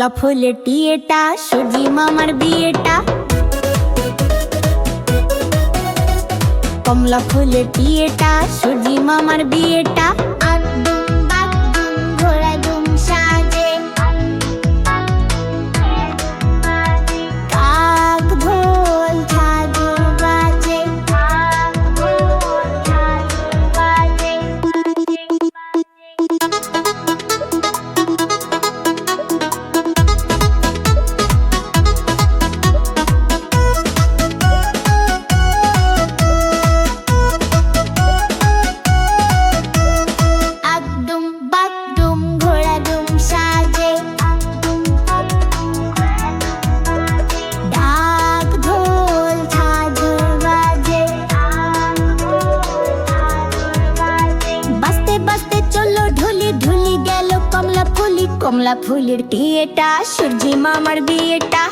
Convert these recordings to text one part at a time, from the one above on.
গোলা ফুলে টিয়েটা সুজি মামার বিয়েটা। কমলা ফুলে টিয়েটা সুজি মামার বিয়েটা। আর গোলাপ ফুলের টিয়েটা সূর্যি মামার বিয়েটা।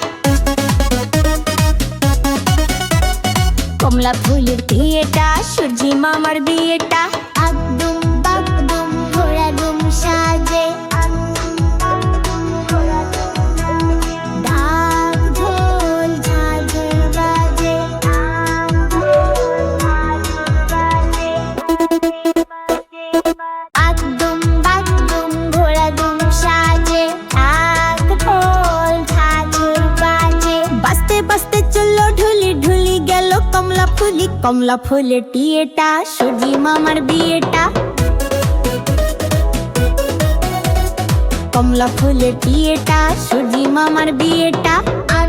কমলা ফুলের টিয়েটা সূর্যি মামার বিয়েটা। কমলা ফুলে টিয়েটা সুজি মামার বিয়েটা। কমলা ফুলে টিয়েটা সুজি মামার বিয়েটা। আর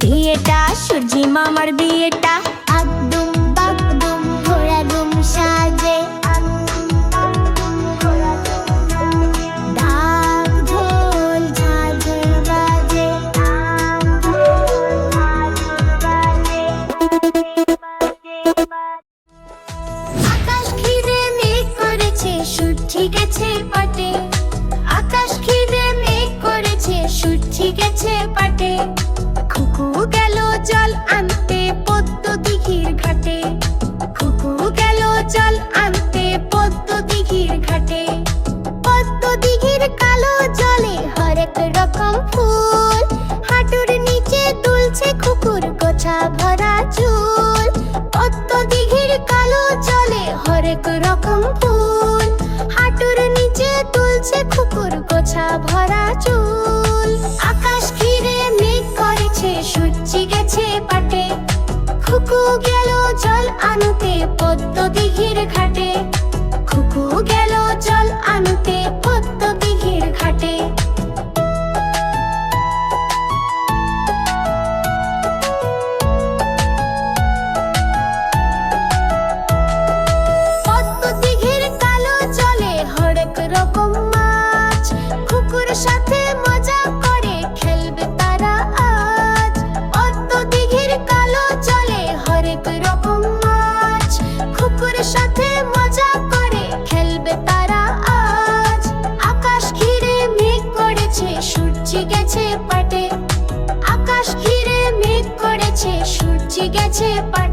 বিয়েটা 播啊，吹。છે પણ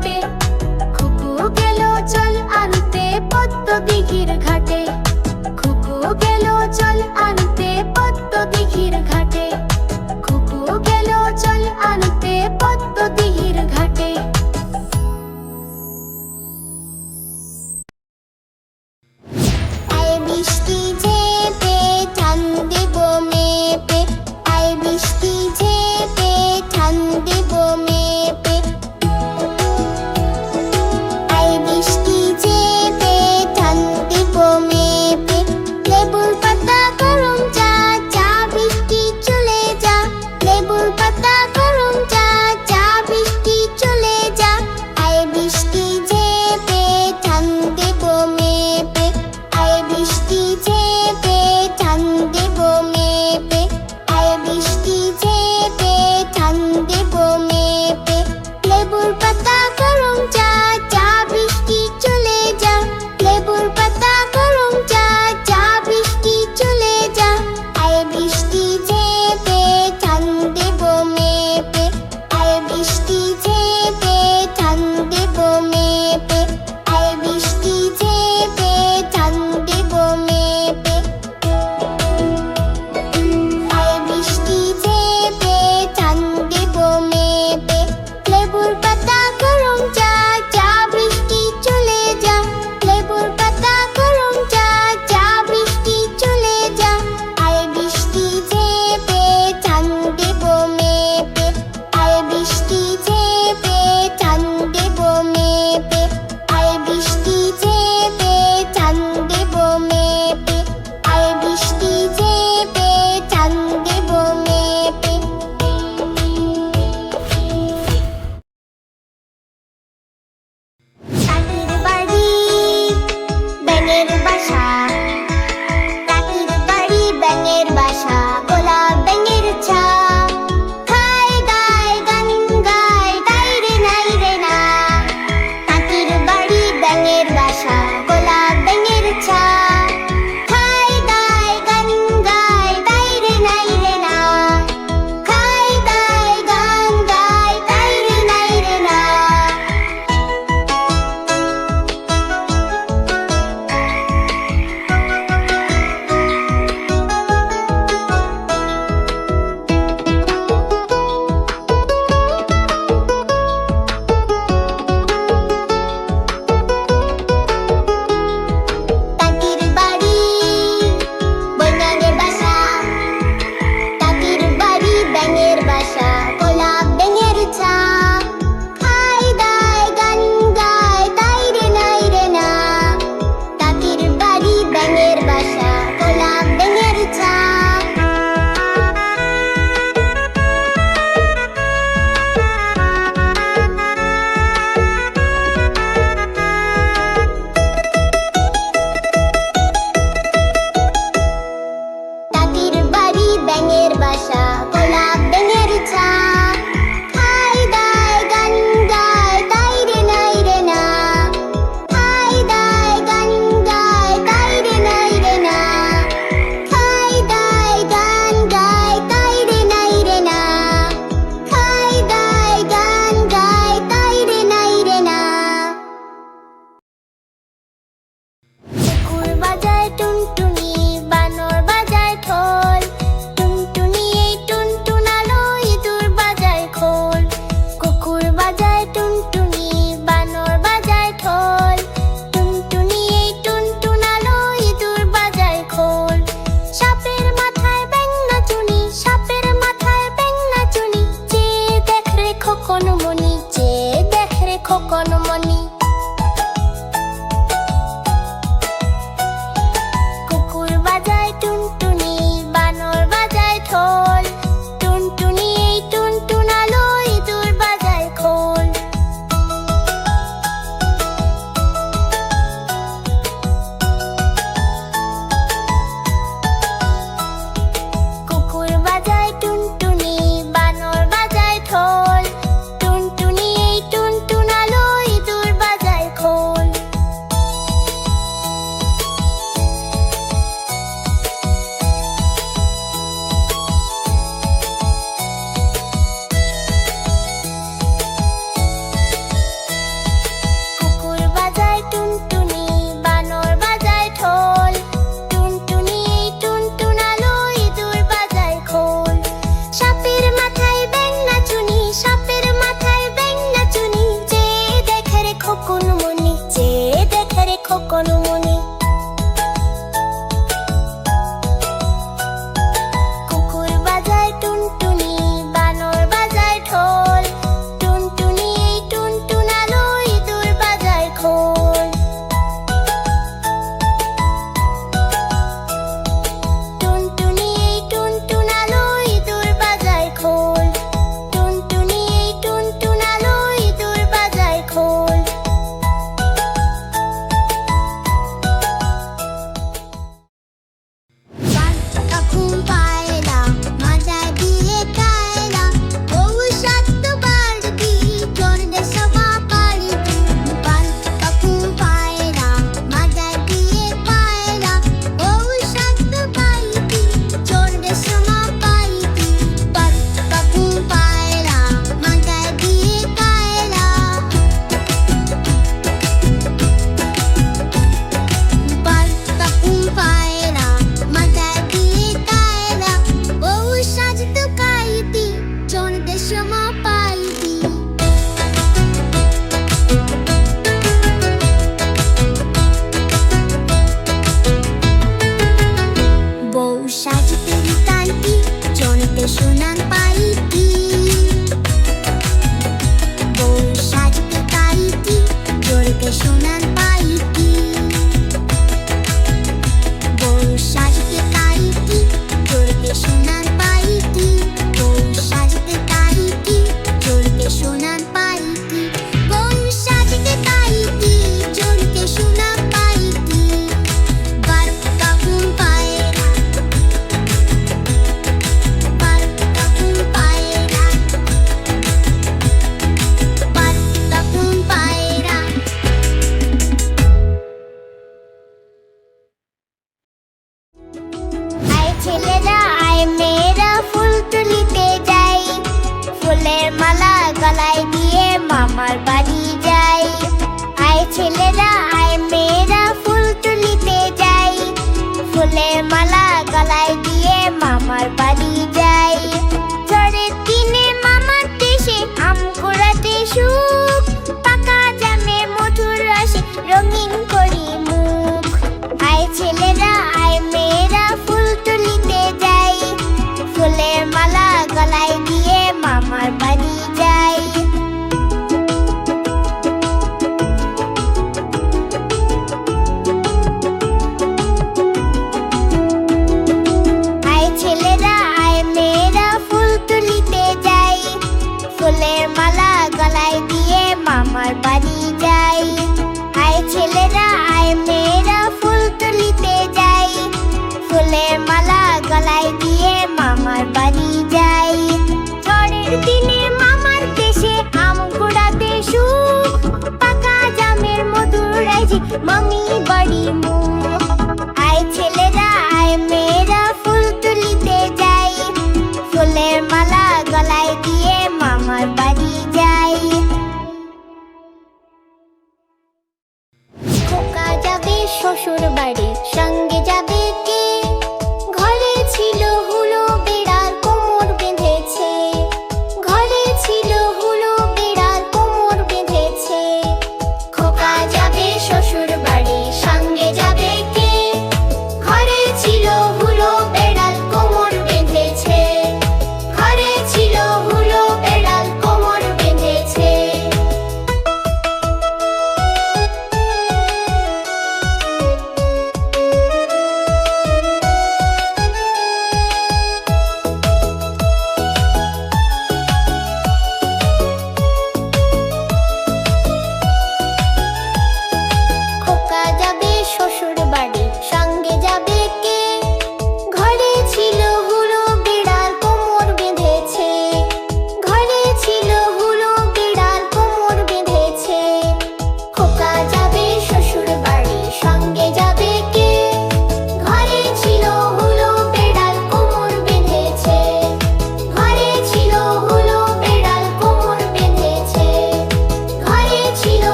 সাজিতে বিতান্তি জনিতে সুনান পাই।